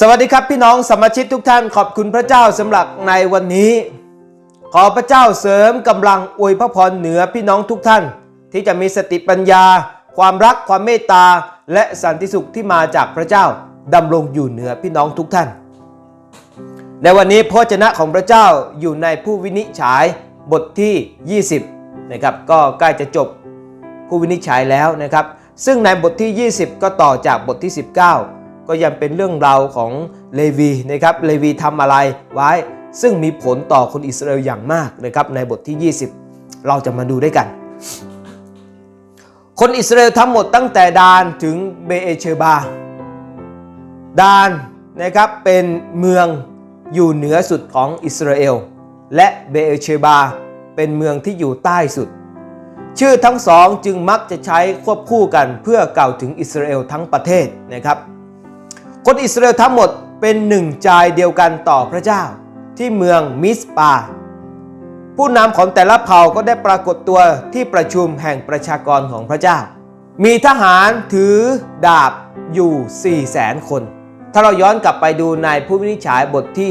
สวัสดีครับพี่น้องสมาชิกทุกท่านขอบคุณพระเจ้าสำหรับในวันนี้ ขอพระเจ้าเสริมกำลังอวยพระพรเหนือพี่น้องทุกท่าน ที่จะมีสติปัญญา ความรักความเมตตา และสันติสุขที่มาจากพระเจ้าดำรงอยู่เหนือพี่น้องทุกท่าน ในวันนี้พระวจนะของพระเจ้าอยู่ในผู้วินิจฉัยบทที่ 20นะครับก็ใกล้จะจบผู้วินิจฉัยแล้วนะครับ ซึ่งในบทที่ 20 ก็ต่อจากบทที่ 19 ก็ยังเป็นเรื่องราวของเลวีนะครับเลวีทำอะไรไว้ ซึ่งมีผลต่อคนอิสราเอลอย่างมากนะครับในบทที่ 20 เราจะมาดูด้วยกัน คนอิสราเอลทั้งหมดตั้งแต่ดานถึงเบเอเชบา ดานนะครับเป็นเมืองอยู่เหนือสุดของอิสราเอล และเบเอเชบา เป็นเมืองที่อยู่ใต้สุด ชื่อทั้งสองจึงมักจะใช้ควบคู่กันเพื่อกล่าวถึงอิสราเอลทั้งประเทศนะครับ คนอิสราเอลทั้งหมดเป็นหนึ่งใจเดียวกันต่อพระเจ้า ที่เมืองมิสปา ผู้นำของแต่ละเผ่าก็ได้ปรากฏตัวที่ประชุมแห่งประชากรของพระเจ้า มีทหารถือดาบอยู่ 4 0 0แสนคน ถ้าเราย้อนกลับไปดูในผู้วินิจฉัยบทที่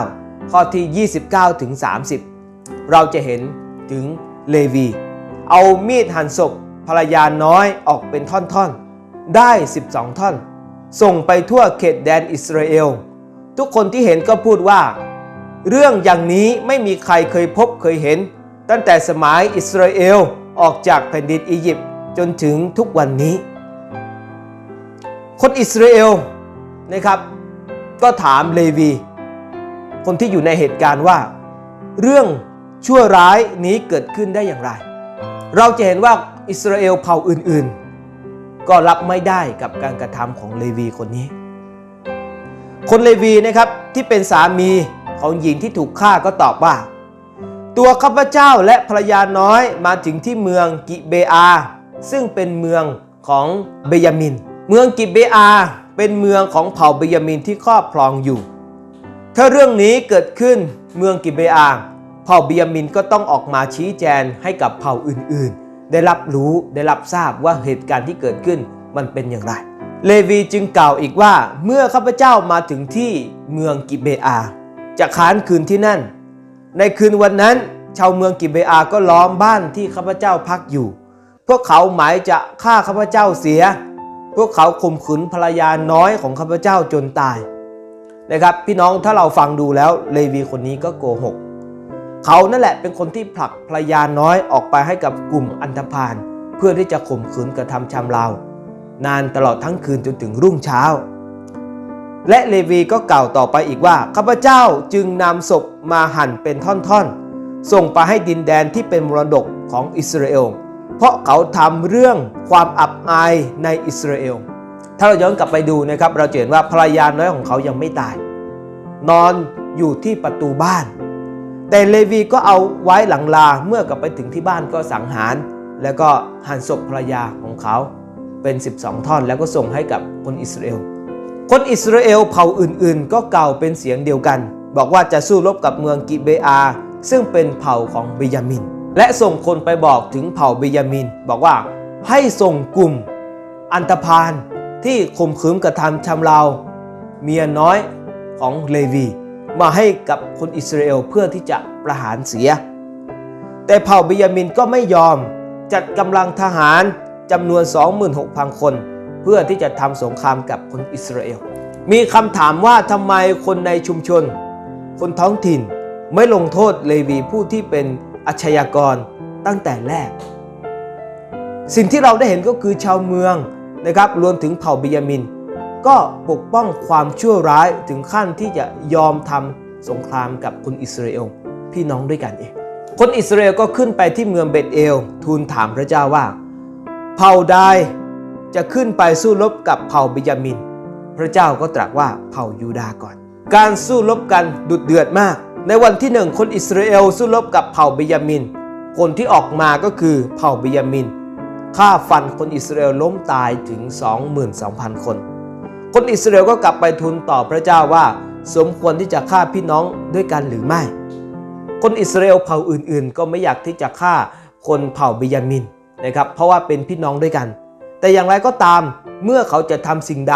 19 ข้อที่ 29ถึง30 เราจะเห็นถึงเลวี เอามีดหั่นศพภรรยาน้อยออกเป็นท่อนๆ ได้ 12 ท่อน ส่งไปทั่วเขตแดนอิสราเอล ทุกคนที่เห็นก็พูดว่า เรื่องอย่างนี้ไม่มีใครเคยพบเคยเห็น ตั้งแต่สมัยอิสราเอลออกจากแผ่นดินอียิปต์จนถึงทุกวันนี้ คนอิสราเอลนะครับ ก็ถามเลวี คนที่อยู่ในเหตุการณ์ว่า เรื่องชั่วร้ายนี้เกิดขึ้นได้อย่างไร เราจะเห็นว่าอิสราเอลเผ่าอื่นๆ ก็รับไม่ได้กับการกระทำของเลวีคนนี้ คนเลวีนะครับที่เป็นสามีของหญิงที่ถูกฆ่าก็ตอบว่า ตัวข้าพเจ้าและภรรยาน้อยมาถึงที่เมืองกิเบอา ซึ่งเป็นเมืองของเบยามิน เมืองกิเบอา เป็นเมืองของเผ่าเบยามินที่ครอบครองอยู่ ถ้าเรื่องนี้เกิดขึ้นเมืองกิเบอา เผ่าเบยามินก็ต้องออกมาชี้แจงให้กับเผ่าอื่นๆ ได้รับรู้ได้รับทราบว่าเหตุการณ์ที่เกิดขึ้นมันเป็นอย่างไร เลวีจึงกล่าวอีกว่าเมื่อข้าพเจ้ามาถึงที่เมืองกิเบอา จะค้านคืนที่นั่น ในคืนวันนั้นชาวเมืองกิเบอาก็ล้อมบ้านที่ข้าพเจ้าพักอยู่ พวกเขาหมายจะฆ่าข้าพเจ้าเสีย พวกเขาข่มขืนภรรยาน้อยของข้าพเจ้าจนตายนะครับพี่น้องถ้าเราฟังดูแล้วเลวีคนนี้ก็โกหก เขานั่นแหละเป็นคนที่ผลักภรรยาน้อยออกไปให้กับกลุ่มอันธพาลเพื่อที่จะข่มขืนกระทำชำเรานานตลอดทั้งคืนจนถึงรุ่งเช้า และเลวีก็กล่าวต่อไปอีกว่าข้าพเจ้าจึงนำศพมาหั่นเป็นท่อนๆ ส่งไปให้ดินแดนที่เป็นมรดกของอิสราเอล เพราะเขาทำเรื่องความอับอายในอิสราเอล ถ้าเราย้อนกลับไปดูนะครับ เราจะเห็นว่าภรรยาน้อยของเขายังไม่ตาย นอนอยู่ที่ประตูบ้าน แต่เลวีก็เอาไว้หลังลาเมื่อกลับไปถึงที่บ้านก็สังหาร แล้วก็หั่นศพภรรยาของเขาเป็น 12 ท่อนแล้วก็ส่งให้กับคนอิสราเอล คนอิสราเอลเผ่าอื่นๆ ก็เก่าเป็นเสียงเดียวกัน บอกว่าจะสู้รบกับเมืองกิเบอาซึ่งเป็นเผ่าของเบยามิน และส่งคนไปบอกถึงเผ่าเบยามิน บอกว่าให้ส่งกลุ่มอันตพาลที่ข่มขืนกระทำชำเราเมียน้อยของเลวี มาให้กับคนอิสราเอลเพื่อที่จะประหารเสีย แต่เผ่าเบยามินก็ไม่ยอมจัดกำลังทหารจำนวน 26,000 คน เพื่อที่จะทำสงครามกับคนอิสราเอล มีคำถามว่าทำไมคนในชุมชน คนท้องถิ่นไม่ลงโทษเลวีผู้ที่เป็นอาชญากรตั้งแต่แรก สิ่งที่เราได้เห็นก็คือชาวเมืองนะครับรวมถึงเผ่าเบยามิน ก็ปกป้องความชั่วร้ายถึงขั้นที่จะยอมทำสงครามกับคนอิสราเอลพี่น้องด้วยกันเอง คนอิสราเอลก็ขึ้นไปที่เมืองเบตเอล ทูลถามพระเจ้าว่า เผ่าใดจะขึ้นไปสู้รบกับเผ่าเบยามิน พระเจ้าก็ตรัสว่าเผ่ายูดาก่อน การสู้รบกันดุเดือดมาก ในวันที่หนึ่งคนอิสราเอลสู้รบกับเผ่าเบยามิน คนที่ออกมาก็คือเผ่าเบยามินฆ่าฟันคนอิสราเอลล้มตายถึง 22,000 คน คนอิสราเอลก็กลับไปทูลต่อพระเจ้าว่า สมควรที่จะฆ่าพี่น้องด้วยกันหรือไม่ คนอิสราเอลเผ่าอื่น ๆ ก็ไม่อยากที่จะฆ่าคนเผ่าเบยามินนะครับ เพราะว่าเป็นพี่น้องด้วยกัน แต่อย่างไรก็ตามเมื่อเขาจะทำสิ่งใด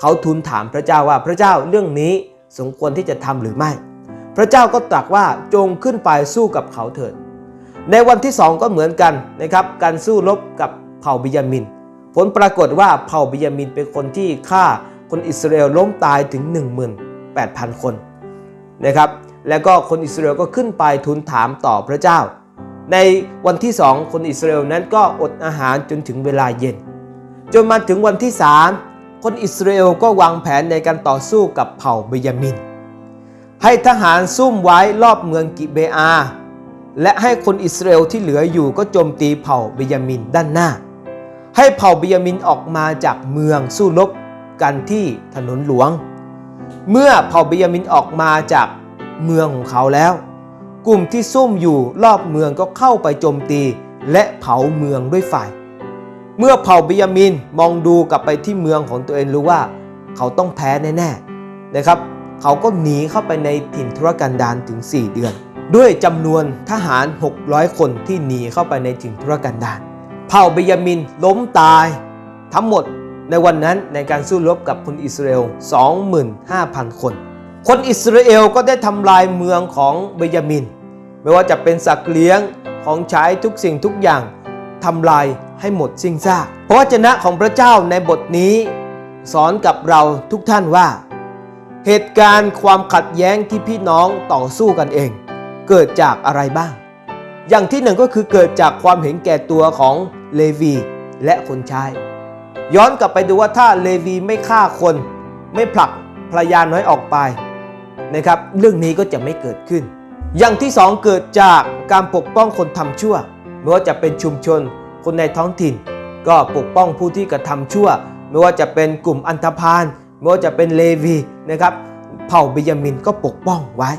เขาทูลถามพระเจ้าว่าพระเจ้าเรื่องนี้สมควรที่จะทำหรือไม่ พระเจ้าก็ตรัสว่าจงขึ้นไปสู้กับเขาเถิด ในวันที่สองก็เหมือนกันนะครับ การสู้รบกับเผ่าบิยามิน ผลปรากฏว่าเผ่าบิยามินเป็นคนที่ฆ่า คนอิสราเอลล้มตายถึง 18,000 คนนะครับแล้วก็คนอิสราเอลก็ขึ้นไปทูลถามต่อพระเจ้า ในวันที่สองคนอิสราเอลนั้นก็อดอาหารจนถึงเวลาเย็น จนมาถึงวันที่สามคนอิสราเอลก็วางแผนในการต่อสู้กับเผ่าเบยามิน ให้ทหารซุ่มไว้รอบเมืองกิเบอา และให้คนอิสราเอลที่เหลืออยู่ก็โจมตีเผ่าเบยามินด้านหน้า ให้เผ่าเบยามินออกมาจากเมืองสู้รบ กันที่ถนนหลวง เมื่อเผ่าเบยามินออกมาจากเมืองของเขาแล้ว กลุ่มที่ซุ่มอยู่รอบเมืองก็เข้าไปโจมตีและเผาเมืองด้วยไฟเมื่อเผ่าเบยามินมองดูกลับไปที่เมืองของตัวเองรู้ว่า เขาต้องแพ้แน่ๆนะครับเขาก็หนีเข้าไปในถิ่นทุรกันดารถึง 4 เดือน ด้วยจำนวนทหาร 600 คนที่หนีเข้าไปในถิ่นทุรกันดารเผ่าเบยามินล้มตาย ทั้งหมด ในวันนั้นในการสู้รบกับคนอิสราเอล 25,000 คน คนอิสราเอลก็ได้ทำลายเมืองของเบยามิน ไม่ว่าจะเป็นสัตว์เลี้ยงของใช้ทุกสิ่งทุกอย่างทำลายให้หมดสิ้นซากพระวจนะของพระเจ้าในบทนี้ สอนกับเราทุกท่านว่า เหตุการณ์ความขัดแย้งที่พี่น้องต่อสู้กันเอง เกิดจากอะไรบ้าง อย่างที่หนึ่งก็คือเกิดจากความเห็นแก่ตัวของเลวีและคนใช้ ย้อนกลับไปดูว่าถ้าเลวีไม่ฆ่าคน ไม่ผลักภรรยาน้อยออกไปนะครับเรื่องนี้ก็จะไม่เกิดขึ้น อย่างที่สองเกิดจากการปกป้องคนทำชั่วไม่ว่าจะเป็นชุมชน คนในท้องถิ่น ก็ปกป้องผู้ที่กระทำชั่ว ไม่ว่าจะเป็นกลุ่มอันธพาลไม่ว่าจะเป็นเลวีนะครับเผ่าเบยามินก็ปกป้องไว้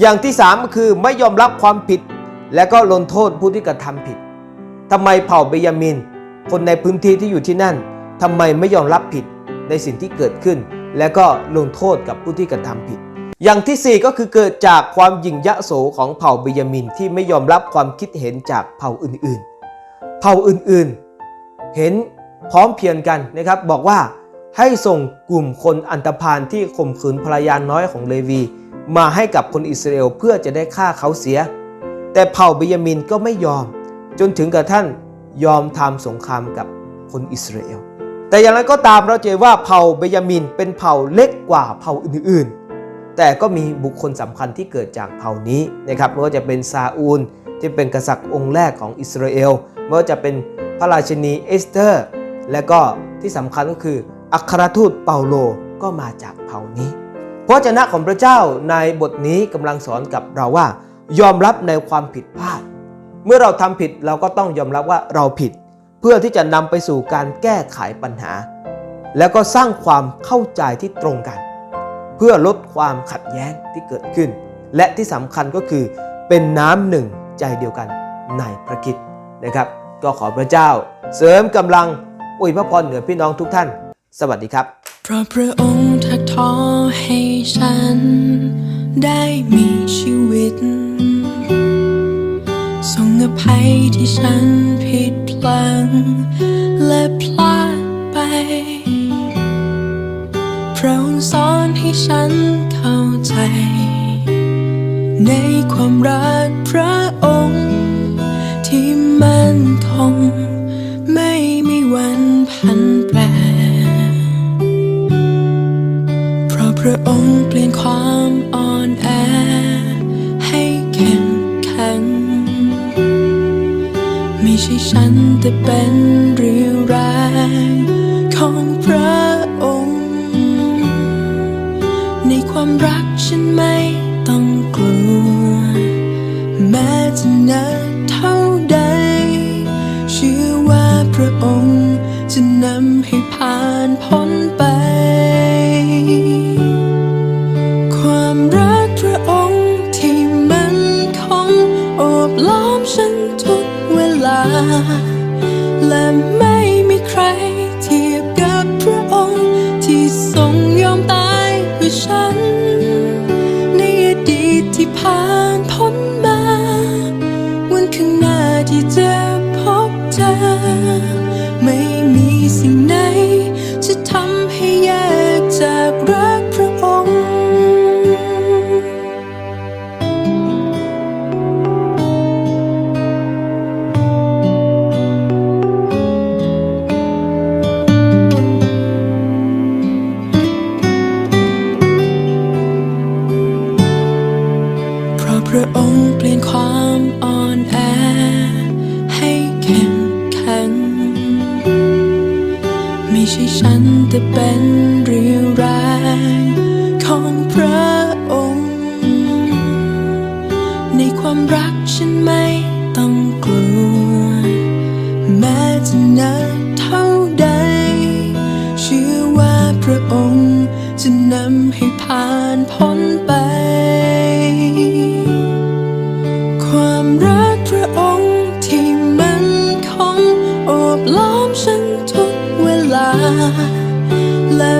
อย่างที่สามก็คือไม่ยอมรับความผิด และก็ลงโทษผู้ที่กระทำผิดทำไมเผ่าเบยามิน คนในพื้นที่ที่อยู่ที่นั่นทำไมไม่ยอมรับผิดในสิ่งที่เกิดขึ้น และก็ลงโทษกับผู้ที่กระทำผิด อย่างที่ 4 ก็คือเกิดจากความหยิ่งยะโสของเผ่าเบยามินที่ไม่ยอมรับความคิดเห็นจากเผ่าอื่นๆ เผ่าอื่นๆ เห็นพร้อมเพรียงกันนะครับ บอกว่าให้ส่งกลุ่มคนอันตพาลที่ข่มขืนภรรยาน้อยของเลวี มาให้กับคนอิสราเอลเพื่อจะได้ฆ่าเขาเสีย แต่เผ่าเบยามินก็ไม่ยอม จนถึงกับท่าน ยอมทำสงครามกับคนอิสราเอล แต่อย่างไรก็ตามเราเจอว่าเผ่าเบยามินเป็นเผ่าเล็กกว่าเผ่าอื่นๆ แต่ก็มีบุคคลสำคัญที่เกิดจากเผ่านี้นะครับไม่ว่าจะเป็นซาอูลที่เป็นกษัตริย์องค์แรกของอิสราเอลไม่ว่าจะเป็นพระราชินีเอสเตอร์ และก็ที่สำคัญก็คืออัครทูตเปาโลก็มาจากเผ่านี้พระเจนะของพระเจ้าในบทนี้กำลังสอนกับเราว่า ยอมรับในความผิดพลาด เมื่อเราทำผิดเราก็ต้องยอมรับว่าเราผิด เพื่อที่จะนำไปสู่การแก้ไขปัญหา แล้วก็สร้างความเข้าใจที่ตรงกัน เพื่อลดความขัดแย้งที่เกิดขึ้น และที่สำคัญก็คือเป็นน้ำหนึ่งใจเดียวกันในพระคิดนะครับ ก็ขอพระเจ้า เสริมกำลังอวยพระพรเหนือพี่น้องทุกท่าน สวัสดีครับเพราะพระองค์ทักทอให้ฉัน ได้มีชีวิต ทรงอภัยที่ฉันผิดพลัง และพลาดไป พระองค์สอนให้ฉันเข้าใจ ในความรักพระองค์ ที่มั่นคง ไม่มีวันพันแปร เพราะพระองค์เปลี่ยนความ ฉั ฉันไม่ต้องกลัว แม้จะนานเท่าใด เชื่อว่าพระองค์จะนำให้ผ่านพ้นไป ความรักพระองค์ที่มันคงโอบล้อมฉันทุกเวลา และ